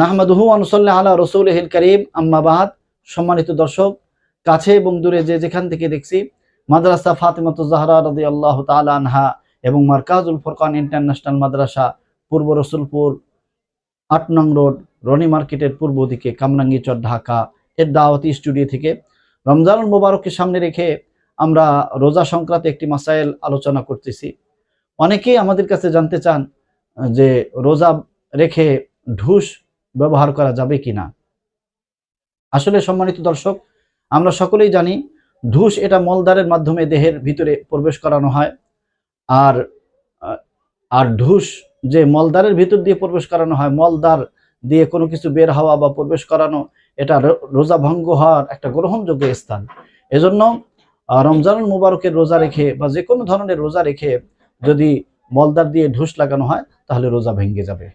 নাহমাদুহু আনসল্লাহ আলা রসুল হিল করিম আম্মাবাদ সম্মানিত দর্শক, কাছে এবং দূরে যে যেখান থেকে দেখছি, মাদ্রাসা ফাতিমাত জাহরা রদি আল্লাহ আনহা এবং মার্কাজুল ফরকান ইন্টারন্যাশনাল মাদ্রাসা পূর্ব রসুলপুর, আট নং রোড, রনি মার্কেটের পূর্ব দিকে কামরাঙ্গীচর ঢাকা। এর দাওয়াতি স্টুডিও থেকে রমজানুল মোবারককে সামনে রেখে আমরা রোজা সংক্রান্ত একটি মাসাইল আলোচনা করতেছি। অনেকেই আমাদের কাছে জানতে চান, যে রোজা রেখে ঢুস ব্যবহার করা যাবে কিনা? আসলে সম্মানিত দর্শক আমরা সকলেই জানি ঢুস এটা মলদারের মাধ্যমে দেহের ভিতরে প্রবেশ করানো হয়। আর আর ঢুস যে মলদারের ভিতর দিয়ে প্রবেশ করানো হয় মলদার দিয়ে কোনো কিছু বের হওয়া বা প্রবেশ করানো এটা রোজা ভঙ্গ হওয়ার একটা গ্রহণযোগ্য স্থান। এজন্য আহ, রমজানুল মুবারকের রোজা রেখে বা যে কোনো ধরনের রোজা রেখে যদি মলদার দিয়ে ঢুস লাগানো হয় তাহলে রোজা ভেঙে যাবে।